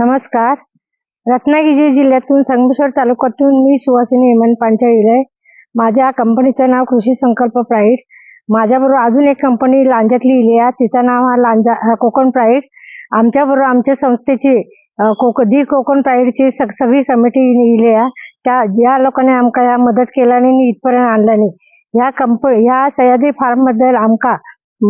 नमस्कार. रत्नागिरी जिल्ह्यातून संगमेश्वर तालुक्यातून मी सुवासिनी हेमंत पांचाळी आहे माझ्या कंपनीचं नाव कृषी संकल्प प्राईड. माझ्याबरोबर अजून एक कंपनी लांजातली इली आहे. तिचं नाव हा लांजा कोकण प्राईड. आमच्याबरोबर आमच्या संस्थेची कोक दी कोकण प्राईडची सग सगळी कमिटी इली आहे. त्या ज्या लोकांनी आमका या मदत केल्याने नाही इथपर्यंत नाही. ह्या कंप ह्या सह्याद्री फार्मबद्दल आमका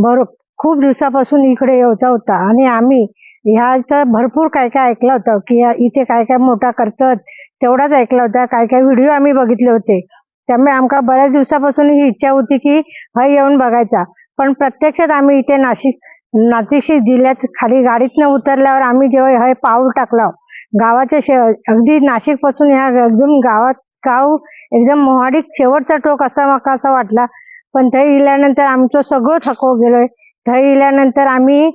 बरो खूप दिवसापासून इकडे यायचा होता आणि आम्ही ह्याचं भरपूर काय काय ऐकलं होतं की इथे काय काय मोठा करतात तेवढाच ऐकलं होता. काय काय व्हिडिओ आम्ही बघितले होते. त्यामुळे आमका बऱ्याच दिवसापासून ही इच्छा होती की हा येऊन बघायचा. पण प्रत्यक्षात आम्ही इथे नाशिक नाशिकशी जिल्ह्यात खाली गाडीतनं उतरल्यावर आम्ही जेव्हा हे पाऊल टाकलं गावाच्या शे अगदी नाशिकपासून ह्या एकदम गावात गाव एकदम मोहाडीक शेवटचा टोक असा माका असा वाटला. पण ते गेल्यानंतर आमचं सगळं थकव गेलोय. थंय आम्ही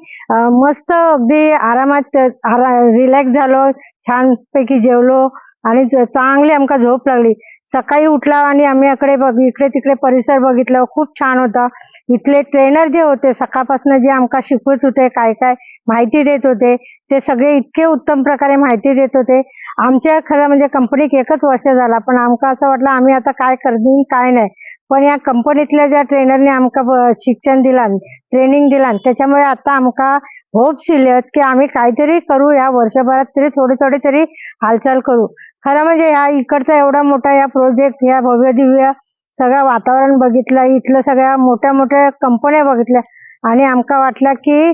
मस्त अगदी आरामात रिलॅक्स झालो छानपैकी जेवलो आणि चांगली आमका झोप लागली. सकाळी उठला आणि आम्ही इकडे बघ इकडे तिकडे परिसर बघितला. खूप छान होता. इथले ट्रेनर जे होते सकाळपासून जे आमका शिकवत होते काय काय माहिती देत होते ते सगळे इतके उत्तम प्रकारे माहिती देत होते. आमच्या खरं म्हणजे कंपनीक एकच वर्ष झाला पण आमका असं वाटलं आम्ही आता काय करणे काय नाही. पण या कंपनीतल्या ज्या ट्रेनरने आमका शिक्षण दिला ट्रेनिंग दिला त्याच्यामुळे आता आमका होप शिल्लत की आम्ही काहीतरी करू या वर्षभरात तरी थोडी थोडी तरी हालचाल करू. खरं म्हणजे ह्या इकडचा एवढा मोठा या प्रोजेक्ट या भव्य दिव्य सगळं वातावरण बघितलं इथलं सगळ्या मोठ्या मोठ्या कंपन्या बघितल्या आणि आमका वाटलं की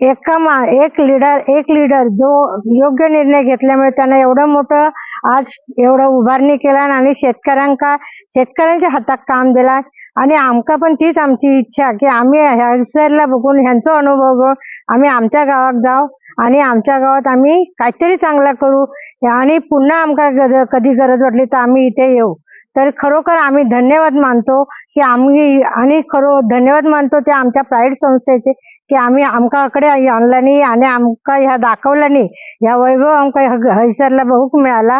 एका मा एक लीडर एक लीडर जो योग्य निर्णय घेतल्यामुळे त्यांना एवढं मोठं आज एवढं उभारणी केला आणि शेतकऱ्यांका शेतकऱ्यांच्या हातात काम दिला आणि आमका पण तीच आमची इच्छा की आम्ही ह्या बघून ह्यांचा अनुभव घेऊन आम्ही आमच्या गावात जाऊ आणि आमच्या गावात आम्ही काहीतरी चांगला करू. आणि पुन्हा आमका कधी गरज वाटली तर आम्ही इथे येऊ. तर खरोखर आम्ही धन्यवाद मानतो की आम्ही आणि खरो धन्यवाद मानतो ते आमच्या प्राईड संस्थेचे की आम्ही आमकाकडे नाही आणि आमका ह्या दाखवला नाही. ह्या वैभव आमका ह्या हैसरला बघूक मिळाला.